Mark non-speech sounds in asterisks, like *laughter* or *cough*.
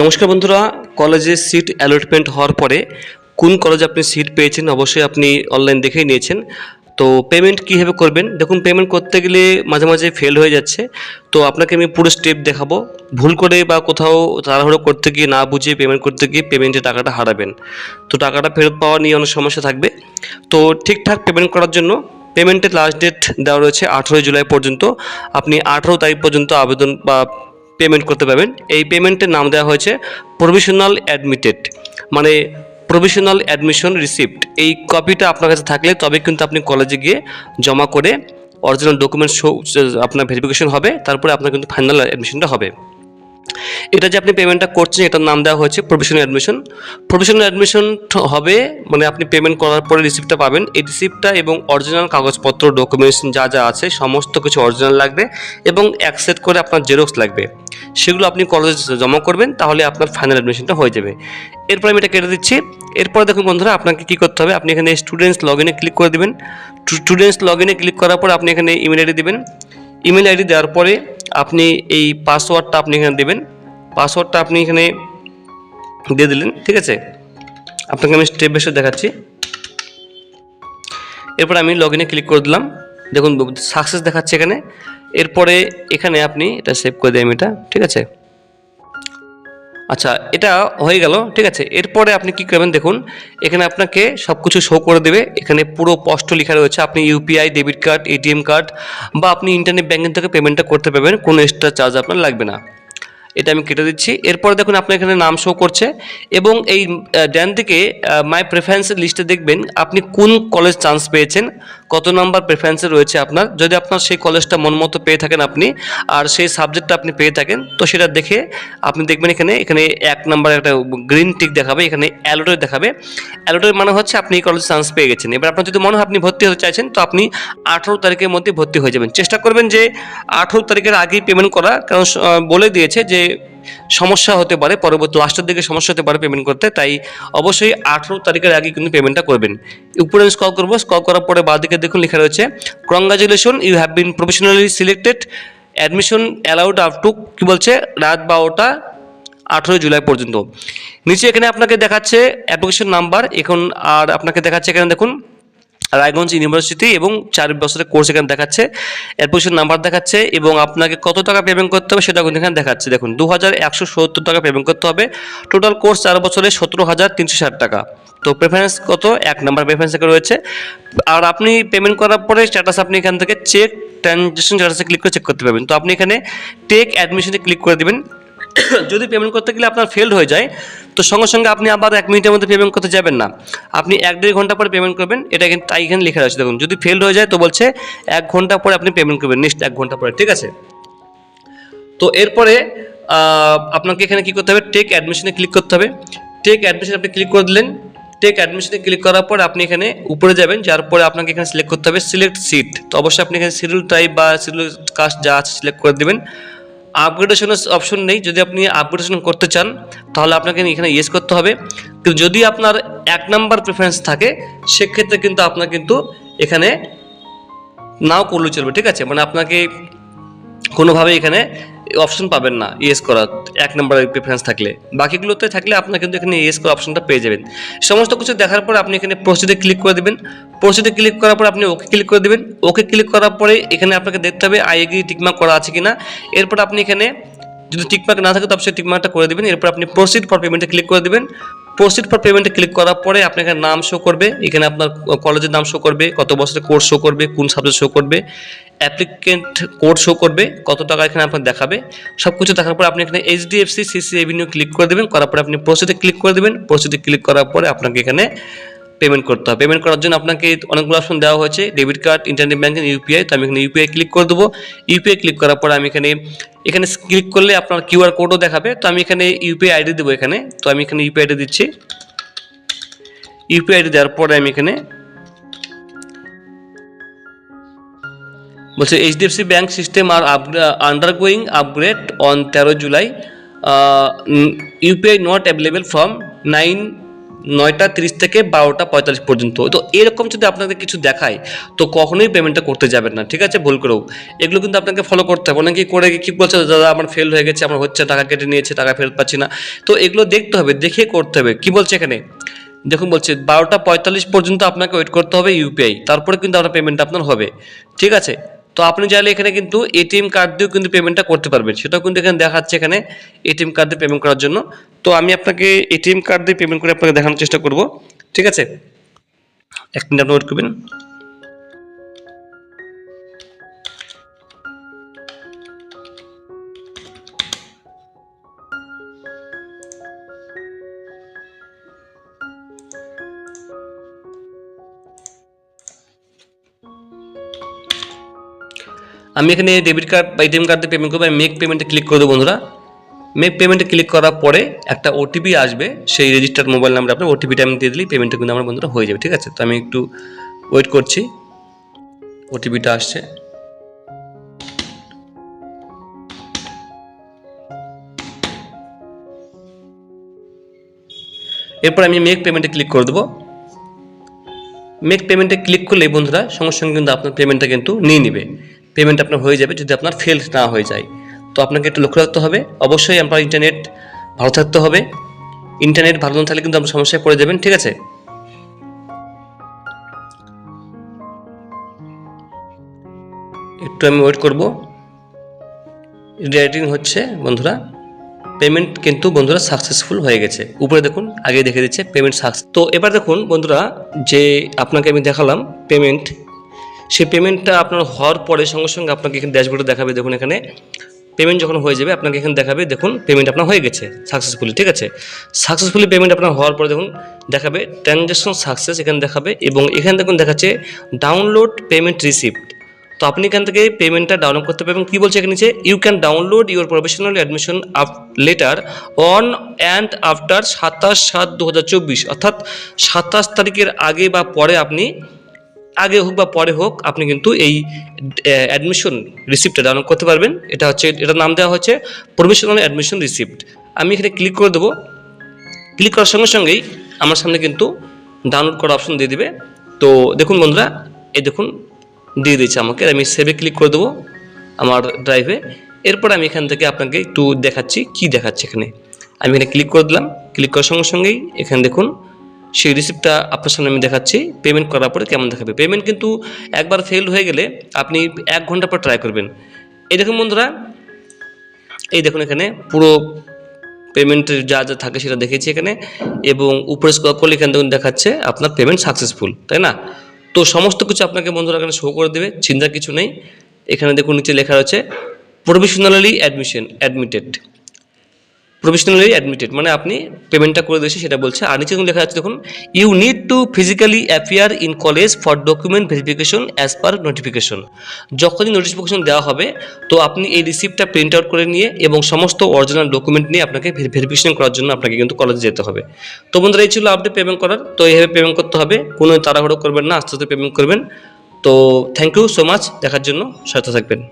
নমস্কার বন্ধুরা, কলেজে সিট অ্যালটমেন্ট হওয়ার পরে কোন কলেজে আপনি সিট পেয়েছেন অবশ্যই আপনি অনলাইন দেখেই নিয়েছেন। তো পেমেন্ট কীভাবে করবেন? দেখুন পেমেন্ট করতে গেলে মাঝে মাঝে ফেল হয়ে যাচ্ছে। তো আপনাকে আমি পুরো স্টেপ দেখাবো। ভুল করে বা কোথাও তাড়াহুড়ো করতে গিয়ে না বুঝে পেমেন্ট করতে গিয়ে পেমেন্টের টাকাটা হারাবেন। তো টাকাটা ফেরত পাওয়া নিয়ে অনেক সমস্যা থাকবে। তো ঠিকঠাক পেমেন্ট করার জন্য পেমেন্টের লাস্ট ডেট দেওয়া রয়েছে আঠেরোই জুলাই পর্যন্ত। আপনি আঠেরো তারিখ পর্যন্ত আবেদন বা পেমেন্ট করতে পারবেন। এই পেমেন্টের নাম দেওয়া হয়েছে প্রভিশনাল অ্যাডমিটেড মানে প্রভিশনাল অ্যাডমিশন রিসিপ্ট এই কপিটা আপনার কাছে থাকলে তবে কিন্তু আপনি কলেজে গিয়ে জমা করে অরিজিনাল ডকুমেন্টস আপনার ভেরিফিকেশন হবে, তারপরে আপনার কিন্তু ফাইনাল অ্যাডমিশনটা হবে। এটা যে আপনি পেমেন্টটা করছেন, এটার নাম দেওয়া হয়েছে প্রফেশনাল অ্যাডমিশন প্রফেশনাল অ্যাডমিশন হবে মানে আপনি পেমেন্ট করার পরে রিসিপ্টটা পাবেন। এই রিসিপ্টটা এবং অরিজিনাল কাগজপত্র ডকুমেন্টস যা যা আছে, সমস্ত কিছু অরিজিনাল লাগবে এবং অ্যাকসেপ্ট করে আপনার জেরক্স লাগবে। সেগুলো আপনি কলেজে জমা করবেন, তাহলে আপনার ফাইনাল অ্যাডমিশনটা হয়ে যাবে। এরপর আমি এটা কেটে দিচ্ছি। এরপর দেখুন বন্ধুরা, আপনাকে কী করতে হবে? আপনি এখানে স্টুডেন্টস লগ ইনে ক্লিক করে দেবেন। স্টুডেন্টস লগ ইনে ক্লিক করার পর আপনি এখানে ইমেল আইডি দেবেন। ইমেল আইডি দেওয়ার পরে আপনি এই পাসওয়ার্ডটা আপনি এখানে দেবেন। পাসওয়ার্ডটা আপনি এখানে দিয়ে দিলেন, ঠিক আছে? আপনাকে আমি স্টেপ বেসে দেখাচ্ছি। এরপর আমি লগ ইনে ক্লিক করে দিলাম। দেখুন সাকসেস দেখাচ্ছে এখানে। এরপরে এখানে আপনি এটা সেভ করে দেবেন এটা, ঠিক আছে? আচ্ছা এটা হয়ে গেল, ঠিক আছে? এরপরে আপনি কি করবেন দেখুন, এখানে আপনাকে সব কিছু শো করে দেবে। এখানে পুরো স্পষ্ট লেখা রয়েছে, আপনি UPI debit card ATM card বা আপনি ইন্টারনেট ব্যাঙ্কিং থেকে পেমেন্টটা করতে পারবেন, কোনো এক্সট্রা চার্জ আপনার লাগবে না। এটা আমি কেটে দিচ্ছি। এরপরে দেখুন, আপনার এখানে নাম শো করছে, এবং এই ড্যান থেকে মাই প্রেফারেন্সের লিস্টে দেখবেন, আপনি কোন কলেজ চান্স পেয়েছেন কত নাম্বার প্রেফারেন্সে রয়েছে আপনার? যদি আপনার সেই কলেজটা মন মতো পেয়ে থাকেন আপনি, আর সেই সাবজেক্টটা আপনি পেয়ে থাকেন, তো সেটা দেখে আপনি দেখবেন এখানে এখানে এক নাম্বার একটা গ্রিন টিক দেখাবে, এখানে অ্যালোটের দেখাবে। অ্যালোটের মানে হচ্ছে আপনি এই কলেজে চান্স পেয়ে গেছেন। এবার আপনার যদি মনে হয় আপনি ভর্তি হতে চাইছেন, তো আপনি আঠেরো তারিখের মধ্যে ভর্তি হয়ে যাবেন। চেষ্টা করবেন যে আঠেরো তারিখের আগেই পেমেন্ট করা, কারণ বলে দিয়েছে যে সমস্যা হতে পারে, পরবর্তী লাস্টের দিকে সমস্যা হতে পারে পেমেন্ট করতে, তাই অবশ্যই আঠেরো তারিখের আগে কিন্তু পেমেন্টটা করবেন। উপরে আমি স্কল করব স্কল করার পরে বাদিকে দেখুন লেখা রয়েছে congratulation you have been professionally selected admission allowed up to কী বলছে? রাত বারোটা, আঠেরোই জুলাই পর্যন্ত। নিচে এখানে আপনাকে দেখাচ্ছে অ্যাপ্লিকেশন নাম্বার এখন আর আপনাকে দেখাচ্ছে এখানে দেখুন রায়গঞ্জ ইউনিভার্সিটি এবং চার বছরের কোর্স এখানে দেখাচ্ছে। অ্যাপ্লিকেশন নাম্বার দেখাচ্ছে এবং আপনাকে কত টাকা পেমেন্ট করতে হবে সেটা কিন্তু এখানে দেখাচ্ছে। দেখুন দু হাজার একশো সত্তর টাকা পেমেন্ট করতে হবে। টোটাল কোর্স চার বছরে সতেরো হাজার তিনশো ষাট টাকা। তো প্রেফারেন্স কত? এক নাম্বার প্রেফারেন্স এখানে রয়েছে। আর আপনি পেমেন্ট করার পরে স্ট্যাটাস আপনি এখান থেকে চেক ট্রানজ্যাকশন স্ট্যাটাসে ক্লিক করে চেক করতে পারবেন। তো আপনি এখানে টেক অ্যাডমিশনে ক্লিক করে দেবেন। *coughs* যদি পেমেন্ট করতে গেলে আপনার ফেল হয়ে যায়, তো সঙ্গে সঙ্গে আপনি আবার এক মিনিটের মধ্যে পেমেন্ট করতে যাবেন না। আপনি এক দেড় ঘণ্টা পরে পেমেন্ট করবেন, এটা এখানে তাই এখানে লেখা আছে দেখুন, যদি ফেল হয়ে যায়, তো বলছে এক ঘণ্টা পরে আপনি পেমেন্ট করবেন নেক্সট এক ঘণ্টা পরে, ঠিক আছে? তো এরপরে আপনাকে এখানে কী করতে হবে? টেক অ্যাডমিশনে ক্লিক করতে হবে। টেক অ্যাডমিশনে আপনি ক্লিক করে দিলেন। টেক অ্যাডমিশনে ক্লিক করার পর আপনি এখানে উপরে যাবেন, যার পরে আপনাকে এখানে সিলেক্ট করতে হবে সিলেক্ট সিট তো অবশ্যই আপনি এখানে সিরিয়াল টাইপ বা সিরিয়াল কাস্ট যা আছে সিলেক্ট করে দেবেন। আপগ্রেডেশনের অপশন নেই। যদি আপনি আপগ্রেডেশন করতে চান, তাহলে আপনাকে এখানে ইয়েস করতে হবে। কিন্তু যদি আপনার এক নাম্বার প্রেফারেন্স থাকে, সেক্ষেত্রে কিন্তু আপনার কিন্তু এখানে নাও করলে চলবে, ঠিক আছে? মানে আপনাকে কোনোভাবে এখানে অপশন পাবেন না ইয়েস করার। এক নম্বরের প্রেফারেন্স থাকলে। বাকিগুলোতে থাকলে আপনার কিন্তু এখানে ইয়েস করার অপশনটা পেয়ে যাবেন। সমস্ত কিছু দেখার পর আপনি এখানে প্রসিডে ক্লিক করে দেবেন। প্রসিডে ক্লিক করার পর আপনি ওকে ক্লিক করে দেবেন। ওকে ক্লিক করার পরে এখানে আপনাকে দেখতে হবে আই এগ্রি টিকমার্ক করা আছে কিনা। এরপর আপনি এখানে যদি টিকমার্ক না থাকে তো অবশ্যই টিকমার্কটা করে দেবেন। এরপর আপনি প্রসিড ফর পেমেন্টে ক্লিক করে দেবেন। প্রসিড ফর পেমেন্টে ক্লিক করার পরে এখানে নাম শো করবে। এখানে আপনার কলেজের নাম শো করবে, কত বছরের কোর্স শো করবে, কোন সাবজেক্ট শো করবে। অ্যাপ্লিকেন্ট কোড শো করবে, কত টাকা এখানে আপনার দেখাবে সব কিছু দেখার পর আপনি এখানে এইচডিএফসি সিসি এভিনিউ ক্লিক করে দেবেন, করার পরে আপনি প্রসিডে ক্লিক করে দেবেন প্রসিডে ক্লিক করার পরে আপনাকে এখানে পেমেন্ট করতে হবে। পেমেন্ট করার জন্য আপনাকে অনেকগুলো অপশন দেওয়া হয়েছে debit card internet banking UPI তো আমি এখানে ইউপিআই ক্লিক করে দেবো। ইউপিআই ক্লিক করার পরে আমি এখানে এখানে ক্লিক করলে আপনার কিউআর কোডও দেখাবে, তো আমি এখানে ইউপিআই আইডি দেবো এখানে, তো আমি এখানে ইউপিআই আইডি দিচ্ছি। ইউপিআই আইডি দেওয়ার পরে আমি এখানে বলছে, HDFC bank system are undergoing upgrade on তেরো July UPI not available from nine নয়টা তিরিশ থেকে বারোটা পঁয়তাল্লিশ পর্যন্ত। তো এরকম যদি আপনাদের কিছু দেখায়, তো কখনোই পেমেন্টটা করতে যাবেন না, ঠিক আছে? ভুল করেও। এগুলো কিন্তু আপনাকে ফলো করতে হবে। অনেকেই করে কি বলছে, দাদা আমার ফেল হয়ে গেছে, আমার হচ্ছে, টাকা কেটে নিয়েছে, টাকা ফেরত পাচ্ছি না। তো এগুলো দেখতে হবে, দেখে করতে হবে। কি বলছে এখানে? দেখুন, বলছে, বারোটা পঁয়তাল্লিশ পর্যন্ত আপনাকে ওয়েট করতে হবে ইউপিআই তারপরে কিন্তু আপনার পেমেন্টটা আপনার হবে। ঠিক আছে? তো আপনি চাইলে এখানে কিন্তু এটিএম কার্ড দিয়েও কিন্তু পেমেন্টটা করতে পারবেন। সেটাও কিন্তু এখানে দেখাচ্ছে এখানে এটিএম কার্ড দিয়ে পেমেন্ট করার জন্য। তো আমি আপনাকে এটিএম কার্ড দিয়ে পেমেন্ট করে আপনাকে দেখানোর চেষ্টা করব। ঠিক আছে? এক মিনিট আপনি ওয়েট করবেন। আমি এখানে ডেবিট কার্ড বা এটিএম কার্ড দিয়ে পেমেন্ট করব। আমি মেক পেমেন্টে ক্লিক করে দেবো বন্ধুরা। মেক পেমেন্টে ক্লিক করার পরে একটা ওটিপি আসবে। সেই রেজিস্টার্ড মোবাইল নাম্বার আপনার ওটিপিটা আমি দিয়ে দিলেই পেমেন্টটা কিন্তু আমার বন্ধুরা হয়ে যাবে, ঠিক আছে? তো আমি একটু ওয়েট করছি। ওটিপিটা আসছে। এরপর আমি মেক পেমেন্টে ক্লিক করে দেবো। মেক পেমেন্টে ক্লিক করলে বন্ধুরা, সঙ্গে সঙ্গে কিন্তু আপনার পেমেন্টটা কিন্তু নিয়ে নেবে। পেমেন্ট আপনার হয়ে যাবে যদি আপনার ফেল না হয়ে যায়। তো আপনাকে একটু লক্ষ্য রাখতে হবে। অবশ্যই আপনার ইন্টারনেট ভালো থাকতে হবে। ইন্টারনেট ভালো না থাকলে কিন্তু আপনি সমস্যায় পড়ে যাবেন, ঠিক আছে? একটু আমি ওয়েট করব। রেটিং হচ্ছে, বন্ধুরা। পেমেন্ট কিন্তু, বন্ধুরা সাকসেসফুল হয়ে গেছে। উপরে দেখুন, আগে দেখে দিচ্ছে পেমেন্ট সাকসেস তো এবার দেখুন, বন্ধুরা, যে আপনাকে আমি দেখালাম পেমেন্ট সেই পেমেন্টটা আপনার হওয়ার পরে সঙ্গে সঙ্গে আপনাকে এখানে ড্যাশবোর্ডে দেখাবে, দেখুন এখানে। পেমেন্ট যখন হয়ে যাবে, আপনাকে এখানে দেখাবে, দেখুন পেমেন্ট আপনার হয়ে গেছে সাকসেসফুলি ঠিক আছে? সাকসেসফুলি পেমেন্ট আপনার হওয়ার পরে দেখুন, দেখাবে ট্রানজ্যাকশন সাকসেস এখানে দেখাবে এবং এখানে দেখুন দেখাচ্ছে ডাউনলোড পেমেন্ট রিসিপ্ট তো আপনি এখান থেকে পেমেন্টটা ডাউনলোড করতে পারবেন। কী বলছে এখানে you can download your professional admission up letter on and after সাতাশ সাত দু অর্থাৎ সাতাশ তারিখের আগে বা পরে আপনি আগে হোক বা পরে হোক, আপনি কিন্তু এই অ্যাডমিশন রিসিপ্টটা ডাউনলোড করতে পারবেন। এটা হচ্ছে, এটার নাম দেওয়া হচ্ছে প্রফেশনাল অ্যাডমিশন রিসিপ্ট আমি এখানে ক্লিক করে দেবো। ক্লিক করার সঙ্গে সঙ্গেই আমার সামনে কিন্তু ডাউনলোড করার অপশন দিয়ে দিবে। তো দেখুন বন্ধুরা, এই দেখুন, দিয়ে দিয়েছে আমাকে। আমি সেভে ক্লিক করে দেবো আমার ড্রাইভে এরপর আমি এখান থেকে আপনাকে একটু দেখাচ্ছি, কি দেখাচ্ছে এখানে। আমি এখানে ক্লিক করে দিলাম। ক্লিক করার সঙ্গে সঙ্গেই এখানে দেখুন সেই রিসিপ্টটা আপনার সামনে আমি দেখাচ্ছি। পেমেন্ট করার পরে কেমন দেখাবে? পেমেন্ট কিন্তু একবার ফেল হয়ে গেলে আপনি এক ঘণ্টা পর ট্রাই করবেন। এই দেখুন বন্ধুরা, এই দেখুন এখানে পুরো পেমেন্টের যা যা থাকে সেটা দেখেছি এখানে এবং উপরে স্ক্রল করলে এখানে দেখুন দেখাচ্ছে আপনার পেমেন্ট সাকসেসফুল তাই না? তো সমস্ত কিছু আপনাকে বন্ধুরা এখানে শো করে দেবে, চিন্তার কিছু নেই। এখানে দেখুন নিচে লেখা রয়েছে professionally admission admitted professionally admitted মানে আপনি পেমেন্টটা করে দিয়েছে, সেটা বলছে। আর নিচে লেখা আছে, দেখুন you need to physically appear in college for document verification as per notification যখনই নোটিফিকেশন দেওয়া হবে, তো আপনি এই রিসিপ্টটা প্রিন্ট আউট করে নিয়ে এবং সমস্ত অরিজিনাল ডকুমেন্ট নিয়ে আপনাকে ভেরিফিকেশন করার জন্য আপনাকে কিন্তু কলেজে যেতে হবে। তো বন্ধুরা, এই ছিল আপডেট পেমেন্ট করার। তো এইভাবে পেমেন্ট করতে হবে, কোনো তাড়াহুড়ো করবেন না, আস্তে আস্তে পেমেন্ট করবেন। তো থ্যাংক ইউ সো মাচ দেখার জন্য সাথে থাকবেন।